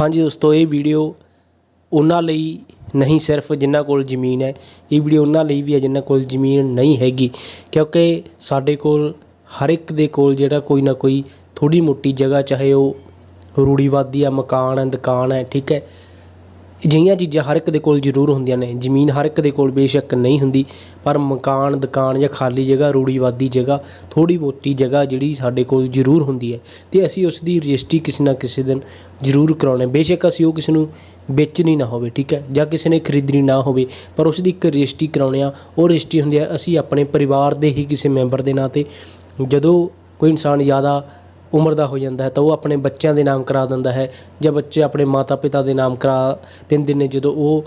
ਹਾਂਜੀ ਦੋਸਤੋ, ਇਹ ਵੀਡੀਓ ਉਹਨਾਂ ਲਈ ਨਹੀਂ ਸਿਰਫ ਜਿਨ੍ਹਾਂ ਕੋਲ ਜ਼ਮੀਨ ਹੈ, ਇਹ ਵੀਡੀਓ ਉਹਨਾਂ ਲਈ ਵੀ ਹੈ ਜਿਨ੍ਹਾਂ ਕੋਲ ਜ਼ਮੀਨ ਨਹੀਂ ਹੈਗੀ। ਕਿਉਂਕਿ ਸਾਡੇ ਕੋਲ ਹਰ ਇੱਕ ਦੇ ਕੋਲ ਜਿਹੜਾ ਕੋਈ ਨਾ ਕੋਈ ਥੋੜੀ ਮੋਟੀ ਜਗ੍ਹਾ, ਚਾਹੇ ਉਹ ਰੂੜੀਵਾਦੀ ਆ, ਮਕਾਨ ਹੈ ਦੁਕਾਨ ਹੈ ਠੀਕ ਹੈ। ਅਜਿਹੀਆਂ ਚੀਜ਼ਾਂ ਹਰ ਇੱਕ ਦੇ ਕੋਲ ਜ਼ਰੂਰ ਹੁੰਦੀਆਂ ਨੇ। ਜ਼ਮੀਨ ਹਰ ਇੱਕ ਦੇ ਕੋਲ ਬੇਸ਼ੱਕ ਨਹੀਂ ਹੁੰਦੀ, ਪਰ ਮਕਾਨ, ਦੁਕਾਨ ਜਾਂ ਖਾਲੀ ਜਗ੍ਹਾ ਰੂੜੀਵਾਦੀ ਜਗ੍ਹਾ, ਥੋੜ੍ਹੀ ਮੋਟੀ ਜਗ੍ਹਾ ਜਿਹੜੀ ਸਾਡੇ ਕੋਲ ਜ਼ਰੂਰ ਹੁੰਦੀ ਹੈ। ਅਤੇ ਅਸੀਂ ਉਸ ਦੀ ਰਜਿਸਟਰੀ ਕਿਸੇ ਨਾ ਕਿਸੇ ਦਿਨ ਜ਼ਰੂਰ ਕਰਾਉਣੇ ਬੇਸ਼ੱਕ ਅਸੀਂ ਉਹ ਕਿਸੇ ਨੂੰ ਵੇਚਣੀ ਨਾ ਹੋਵੇ, ਠੀਕ ਹੈ? ਜਾਂ ਕਿਸੇ ਨੇ ਖਰੀਦਣੀ ਨਾ ਹੋਵੇ, ਪਰ ਉਸ ਦੀ ਇੱਕ ਰਜਿਸਟਰੀ ਕਰਾਉਣੇ ਆ। ਉਹ ਰਜਿਸਟਰੀ ਹੁੰਦੀ ਹੈ, ਅਸੀਂ ਆਪਣੇ ਪਰਿਵਾਰ ਦੇ ਹੀ ਕਿਸੇ ਮੈਂਬਰ ਦੇ ਨਾਂ ਤੇ ਜਦੋਂ ਕੋਈ ਇਨਸਾਨ ਜ਼ਿਆਦਾ ਉਮਰ ਦਾ ਹੋ ਜਾਂਦਾ ਹੈ ਤਾਂ ਉਹ ਆਪਣੇ ਬੱਚਿਆਂ ਦੇ ਨਾਮ ਕਰਾ ਦਿੰਦਾ ਹੈ ਜਾਂ ਬੱਚੇ ਆਪਣੇ ਮਾਤਾ-ਪਿਤਾ ਦੇ ਨਾਮ ਕਰਾ ਦਿੰਦੇ ਨੇ ਜਦੋਂ ਉਹ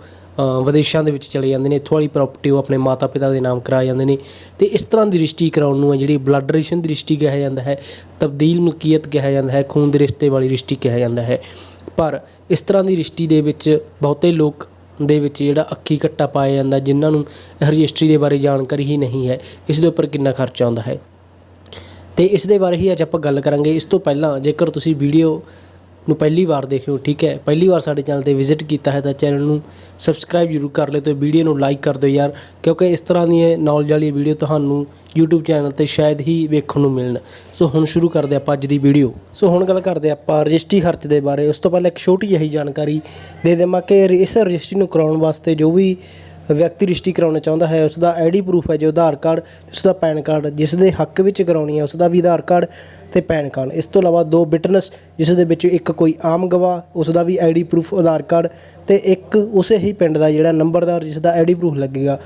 ਵਿਦੇਸ਼ਾਂ ਦੇ ਵਿੱਚ ਚਲੇ ਜਾਂਦੇ ਨੇ, ਇੱਥੋਂ ਵਾਲੀ ਪ੍ਰਾਪਰਟੀ ਉਹ ਆਪਣੇ ਮਾਤਾ-ਪਿਤਾ ਦੇ ਨਾਮ ਕਰਾ ਜਾਂਦੇ ਨੇ। ਤੇ ਇਸ ਤਰ੍ਹਾਂ ਦੀ ਰਿਸ਼ਤੀ ਕਰਾਉਣ ਨੂੰ ਹੈ ਜਿਹੜੀ ਬਲੱਡ ਰਿਲੇਸ਼ਨ ਦੀ ਰਿਸ਼ਤੀ ਕਿਹਾ ਜਾਂਦਾ ਹੈ, ਤਬਦੀਲ ਮਲਕੀਅਤ ਕਿਹਾ ਜਾਂਦਾ ਹੈ, ਖੂਨ ਦੇ ਰਿਸ਼ਤੇ ਵਾਲੀ ਰਿਸ਼ਤੀ ਕਿਹਾ ਜਾਂਦਾ ਹੈ। ਪਰ ਇਸ ਤਰ੍ਹਾਂ ਦੀ ਰਿਸ਼ਤੀ ਦੇ ਵਿੱਚ ਬਹੁਤੇ ਲੋਕ ਦੇ ਵਿੱਚ ਜਿਹੜਾ ਅੱਖੀ ਕੱਟਾ ਪਾਇਆ ਜਾਂਦਾ, ਜਿਨ੍ਹਾਂ ਨੂੰ ਰਜਿਸਟਰੀ ਦੇ ਬਾਰੇ ਜਾਣਕਾਰੀ ਹੀ ਨਹੀਂ ਹੈ, ਇਸ ਦੇ ਉੱਪਰ ਕਿੰਨਾ ਖਰਚਾ ਆਉਂਦਾ ਹੈ? ਤੇ ਇਸ ਦੇ ਬਾਰੇ ਹੀ ਅੱਜ ਆਪਾਂ ਗੱਲ ਕਰਾਂਗੇ। ਇਸ ਤੋਂ ਪਹਿਲਾਂ ਜੇਕਰ ਤੁਸੀਂ ਵੀਡੀਓ ਨੂੰ ਪਹਿਲੀ ਵਾਰ ਦੇਖਿਓ, ਠੀਕ ਹੈ? ਪਹਿਲੀ ਵਾਰ ਸਾਡੇ ਚੈਨਲ ਤੇ ਵਿਜ਼ਿਟ ਕੀਤਾ ਹੈ ਤਾਂ ਚੈਨਲ ਨੂੰ ਸਬਸਕ੍ਰਾਈਬ ਜ਼ਰੂਰ ਕਰ ਲਿਓ ਤੇ ਵੀਡੀਓ ਨੂੰ ਲਾਈਕ ਕਰ ਦਿਓ ਯਾਰ, ਕਿਉਂਕਿ ਇਸ ਤਰ੍ਹਾਂ ਦੀਆਂ ਨੌਲੇਜ ਵਾਲੀ ਵੀਡੀਓ ਤੁਹਾਨੂੰ YouTube ਚੈਨਲ ਤੇ ਸ਼ਾਇਦ ਹੀ ਵੇਖਣ ਨੂੰ ਮਿਲਣ। ਸੋ ਹੁਣ ਸ਼ੁਰੂ ਕਰਦੇ ਆਪਾਂ ਅੱਜ ਦੀ ਵੀਡੀਓ। ਸੋ ਹੁਣ ਗੱਲ ਕਰਦੇ ਆਪਾਂ ਰਜਿਸਟਰੀ ਖਰਚ ਦੇ ਬਾਰੇ। ਉਸ ਤੋਂ ਪਹਿਲਾਂ ਇੱਕ ਛੋਟੀ ਜਿਹੀ ਜਾਣਕਾਰੀ ਦੇ ਦੇਵਾਂ ਕਿ ਇਸ ਰਜਿਸਟਰੀ ਨੂੰ ਕਰਾਉਣ ਵਾਸਤੇ ਜੋ ਵੀ ਵਿਅਕਤੀ ਰਜਿਸਟਰੀ ਕਰਾਉਣਾ ਚਾਹੁੰਦਾ ਹੈ ਉਸ ਦਾ ਆਈਡੀ ਪ੍ਰੂਫ ਹੈ ਜੋ ਆਧਾਰ ਕਾਰਡ ਤੇ ਉਸ ਦਾ ਪੈਨ ਕਾਰਡ ਜਿਸ ਦੇ ਹੱਕ ਵਿੱਚ ਕਰਾਉਣੀ ਹੈ ਉਸ ਦਾ ਵੀ ਆਧਾਰ ਕਾਰਡ ਤੇ ਪੈਨ ਕਾਰਡ। ਇਸ ਤੋਂ ਇਲਾਵਾ ਦੋ ਵਿਟਨੈਸ ਜਿਸ ਦੇ ਵਿੱਚ ਇੱਕ ਕੋਈ ਆਮ ਗਵਾਹ ਉਸ ਦਾ ਵੀ ਆਈਡੀ ਪ੍ਰੂਫ ਆਧਾਰ ਕਾਰਡ ਤੇ ਇੱਕ ਉਸੇ ਹੀ ਪਿੰਡ ਦਾ ਜਿਹੜਾ ਨੰਬਰਦਾਰ ਜਿਸ ਦਾ ਆਈਡੀ ਪ੍ਰੂਫ ਲੱਗੇਗਾ।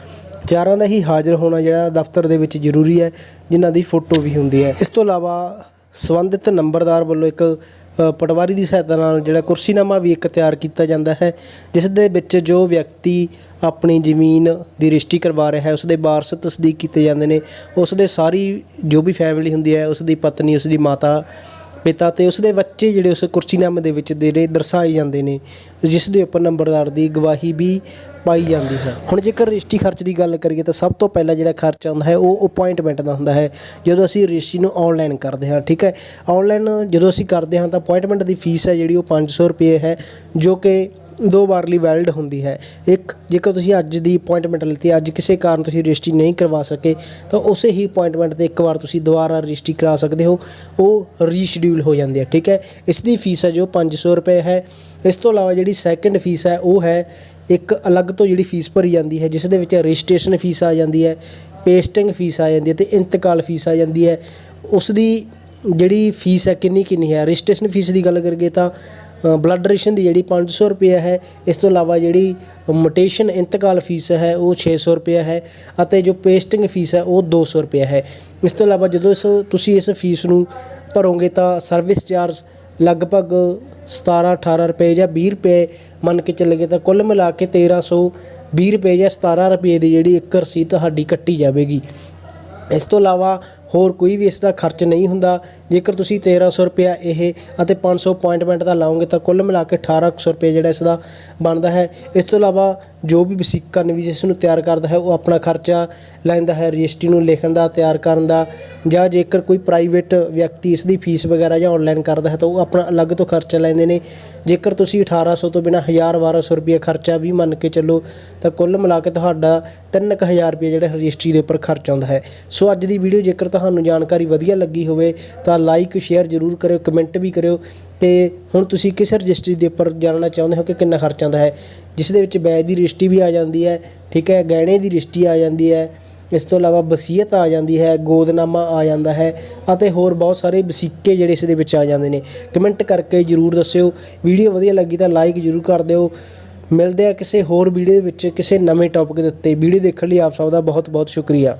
ਚਾਰਾਂ ਦਾ ਹੀ ਹਾਜ਼ਰ ਹੋਣਾ ਜਿਹੜਾ ਦਫ਼ਤਰ ਦੇ ਵਿੱਚ ਜ਼ਰੂਰੀ ਹੈ, ਜਿਨ੍ਹਾਂ ਦੀ ਫੋਟੋ ਵੀ ਹੁੰਦੀ ਹੈ। ਇਸ ਤੋਂ ਇਲਾਵਾ ਸੰਬੰਧਿਤ ਨੰਬਰਦਾਰ ਵੱਲੋਂ ਇੱਕ ਪਟਵਾਰੀ ਦੀ ਸਹਾਇਤਾ ਨਾਲ ਜਿਹੜਾ ਕੁਰਸੀਨਾਮਾ ਵੀ ਇੱਕ ਤਿਆਰ ਕੀਤਾ ਜਾਂਦਾ ਹੈ ਜਿਸ ਦੇ ਵਿੱਚ ਜੋ ਵਿਅਕਤੀ ਆਪਣੀ ਜ਼ਮੀਨ ਦੀ ਰਜਿਸਟਰੀ ਕਰਵਾ ਰਿਹਾ ਹੈ ਉਸ ਦੇ ਵਾਰਸ ਤਸਦੀਕ ਕੀਤੇ ਜਾਂਦੇ ਨੇ। ਉਸ ਦੇ ਸਾਰੀ ਜੋ ਵੀ ਫੈਮਿਲੀ ਹੁੰਦੀ ਹੈ ਉਸ ਦੀ ਪਤਨੀ ਉਸ ਦੀ ਮਾਤਾ, ਪਿਤਾ ਤੇ ਉਸ ਦੇ ਬੱਚੇ ਜਿਹੜੇ ਉਸ ਕੁਰਸੀਨਾਮੇ ਦੇ ਵਿੱਚ ਜਿਹੜੇ ਦਰਸਾਏ ਜਾਂਦੇ ਨੇ, ਜਿਸ ਦੇ ਉੱਪਰ ਨੰਬਰਦਾਰ ਦੀ ਗਵਾਹੀ ਵੀ ਪਾਈ ਜਾਂਦੀ ਹੈ। ਹੁਣ ਜੇਕਰ ਰਜਿਸਟਰੀ ਖਰਚ ਦੀ ਗੱਲ ਕਰੀਏ ਤਾਂ ਸਭ ਤੋਂ ਪਹਿਲਾਂ ਜਿਹੜਾ ਖਰਚ ਆਉਂਦਾ ਹੈ, ਉਹ ਅਪਾਇੰਟਮੈਂਟ ਦਾ ਹੁੰਦਾ ਹੈ, ਜਦੋਂ ਅਸੀਂ ਰਜਿਸਟਰੀ ਨੂੰ ਆਨਲਾਈਨ ਕਰਦੇ ਹਾਂ, ਠੀਕ ਹੈ? ਆਨਲਾਈਨ ਜਦੋਂ ਅਸੀਂ ਕਰਦੇ ਹਾਂ ਤਾਂ ਅਪਾਇੰਟਮੈਂਟ ਦੀ ਫੀਸ ਹੈ ਜਿਹੜੀ, ਉਹ 500 ਰੁਪਏ ਹੈ, ਜੋ ਕਿ ਦੋ ਵਾਰ ਲਈ ਵੈਲਿਡ ਹੁੰਦੀ ਹੈ। ਇੱਕ, ਜੇਕਰ ਤੁਸੀਂ ਅੱਜ ਦੀ ਅਪਾਇੰਟਮੈਂਟ ਲਿੱਤੀ ਅੱਜ ਕਿਸੇ ਕਾਰਨ ਤੁਸੀਂ ਰਜਿਸਟਰੀ ਨਹੀਂ ਕਰਵਾ ਸਕੇ, ਤਾਂ ਉਸੇ ਹੀ ਅਪਾਇੰਟਮੈਂਟ ਤੇ ਇੱਕ ਵਾਰ ਤੁਸੀਂ ਦੁਬਾਰਾ ਰਜਿਸਟਰੀ ਕਰਾ ਸਕਦੇ ਹੋ। ਉਹ ਰੀਸ਼ਡਿਊਲ ਹੋ ਜਾਂਦੀ ਹੈ, ਠੀਕ ਹੈ? ਇਸ ਦੀ ਫੀਸ ਹੈ ਜੋ 500 ਰੁਪਏ ਹੈ। ਇਸ ਤੋਂ ਇਲਾਵਾ ਜਿਹੜੀ ਸੈਕੰਡ ਫੀਸ ਹੈ, ਉਹ ਹੈ ਇੱਕ ਅਲੱਗ ਤੋਂ ਜਿਹੜੀ ਫੀਸ ਭਰੀ ਜਾਂਦੀ ਹੈ, ਜਿਸ ਦੇ ਵਿੱਚ ਰਜਿਸਟ੍ਰੇਸ਼ਨ ਫੀਸ ਆ ਜਾਂਦੀ ਹੈ ਪੇਸਟਿੰਗ ਫੀਸ ਆ ਜਾਂਦੀ ਹੈ ਤੇ ਇੰਤਕਾਲ ਫੀਸ ਆ ਜਾਂਦੀ ਹੈ। ਉਸ ਦੀ ਜਿਹੜੀ ਫੀਸ ਹੈ ਕਿੰਨੀ ਕਿੰਨੀ ਹੈ? ਰਜਿਸਟ੍ਰੇਸ਼ਨ ਫੀਸ ਦੀ ਗੱਲ ਕਰੀਏ ਤਾਂ ਬਲੱਡ ਡੋਨੇਸ਼ਨ ਦੀ ਜਿਹੜੀ 500 ਰੁਪਏ ਹੈ, ਇਸ ਤੋਂ ਇਲਾਵਾ ਜਿਹੜੀ ਮੋਟੇਸ਼ਨ ਇੰਤਕਾਲ ਫੀਸ ਹੈ, ਉਹ 600 ਰੁਪਏ ਹੈ ਅਤੇ ਜੋ ਪੇਸਟਿੰਗ ਫੀਸ ਹੈ, ਉਹ 200 ਰੁਪਏ ਹੈ। ਇਸ ਤੋਂ ਇਲਾਵਾ ਜਦੋਂ ਇਸ, ਤੁਸੀਂ ਇਸ ਫੀਸ ਨੂੰ ਭਰੋਗੇ ਤਾਂ ਸਰਵਿਸ ਚਾਰਜ ਲਗਭਗ 17 18 ਰੁਪਏ ਜਾਂ 20 ਰੁਪਏ ਮੰਨ ਕੇ ਚੱਲਗੇ ਤਾਂ ਕੁੱਲ ਮਿਲਾ ਕੇ 1320 ਰੁਪਏ ਜਾਂ 17 ਰੁਪਏ ਦੀ ਜਿਹੜੀ ਇੱਕ ਰਸੀਦ ਤੁਹਾਡੀ ਕੱਟੀ ਜਾਵੇਗੀ। ਇਸ ਤੋਂ ਇਲਾਵਾ ਹੋਰ ਕੋਈ ਵੀ ਇਸ ਦਾ ਖਰਚ ਨਹੀਂ ਹੁੰਦਾ। ਜੇਕਰ ਤੁਸੀਂ 1300 ਰੁਪਇਆ ਇਹ ਅਤੇ 500 ਅਪਾਇੰਟਮੈਂਟ ਦਾ ਲਾਓਗੇ ਤਾਂ ਕੁੱਲ ਮਿਲਾ ਕੇ 1800 ਰੁਪਏ ਜਿਹੜਾ ਇਸ ਦਾ ਬਣਦਾ ਹੈ। ਇਸ ਤੋਂ ਇਲਾਵਾ ਜੋ ਵੀ ਵਸੀਕਾ ਨਵੀਸ ਇਸ ਨੂੰ ਤਿਆਰ ਕਰਦਾ ਹੈ, ਉਹ ਆਪਣਾ ਖਰਚਾ ਲੈਂਦਾ ਹੈ, ਰਜਿਸਟਰੀ ਨੂੰ ਲਿਖਣ ਦਾ, ਤਿਆਰ ਕਰਨ ਦਾ ਜਾਂ ਜੇਕਰ ਕੋਈ ਪ੍ਰਾਈਵੇਟ ਵਿਅਕਤੀ ਇਸ ਦੀ ਫੀਸ ਵਗੈਰਾ ਜਾਂ ਆਨਲਾਈਨ ਕਰਦਾ ਹੈ ਤਾਂ ਉਹ ਆਪਣਾ ਅਲੱਗ ਤੋਂ ਖਰਚਾ ਲੈਂਦੇ ਨੇ। ਜੇਕਰ ਤੁਸੀਂ 1800 ਤੋਂ ਬਿਨਾ 1000 1200 ਰੁਪਏ ਖਰਚਾ ਵੀ ਮੰਨ ਕੇ ਚੱਲੋ, ਤਾਂ ਕੁੱਲ ਮਿਲਾ ਕੇ ਤੁਹਾਡਾ 3000 ਰੁਪਏ ਜਿਹੜਾ ਰਜਿਸਟਰੀ ਦੇ ਉੱਪਰ ਖਰਚ ਆਉਂਦਾ ਹੈ। ਸੋ ਅੱਜ ਦੀ ਵੀਡੀਓ ਜੇਕਰ ਤੁਹਾਨੂੰ ਜਾਣਕਾਰੀ ਵਧੀਆ ਲੱਗੀ ਹੋਵੇ ਤਾਂ ਲਾਈਕ ਸ਼ੇਅਰ ਜ਼ਰੂਰ ਕਰਿਓ ਕਮੈਂਟ ਵੀ ਕਰਿਓ ਤੇ ਹੁਣ ਤੁਸੀਂ ਕਿਸ ਰਜਿਸਟਰੀ ਦੇ ਉੱਪਰ ਜਾਣਨਾ ਚਾਹੁੰਦੇ ਹੋ ਕਿ ਕਿੰਨਾ ਖਰਚ ਆਉਂਦਾ ਹੈ, ਜਿਸ ਦੇ ਵਿੱਚ ਬੈਜ ਦੀ ਰਜਿਸਟਰੀ ਵੀ ਆ ਜਾਂਦੀ ਹੈ, ਠੀਕ ਹੈ, ਗਹਿਣੇ ਦੀ ਰਜਿਸਟਰੀ ਆ ਜਾਂਦੀ ਹੈ, ਇਸ ਤੋਂ ਇਲਾਵਾ ਵਸੀਅਤ ਆ ਜਾਂਦੀ ਹੈ, ਗੋਦਨਾਮਾ ਆ ਜਾਂਦਾ ਹੈ ਅਤੇ ਹੋਰ ਬਹੁਤ ਸਾਰੇ ਵਸੀਕੇ ਜਿਹੜੇ ਇਸ ਦੇ ਵਿੱਚ ਆ ਜਾਂਦੇ ਨੇ। ਕਮੈਂਟ ਕਰਕੇ ਜਰੂਰ ਦੱਸਿਓ ਵੀਡੀਓ ਵਧੀਆ ਲੱਗੀ ਤਾਂ ਲਾਈਕ ਜਰੂਰ ਕਰ ਦਿਓ। ਮਿਲਦੇ ਆ ਕਿਸੇ ਹੋਰ ਵੀਡੀਓ ਦੇ ਵਿੱਚ ਕਿਸੇ ਨਵੇਂ ਟੌਪਿਕ ਦੇ ਉੱਤੇ। ਵੀਡੀਓ ਦੇਖਣ ਲਈ ਆਪ ਸਭ ਦਾ ਬਹੁਤ ਬਹੁਤ ਸ਼ੁਕਰੀਆ।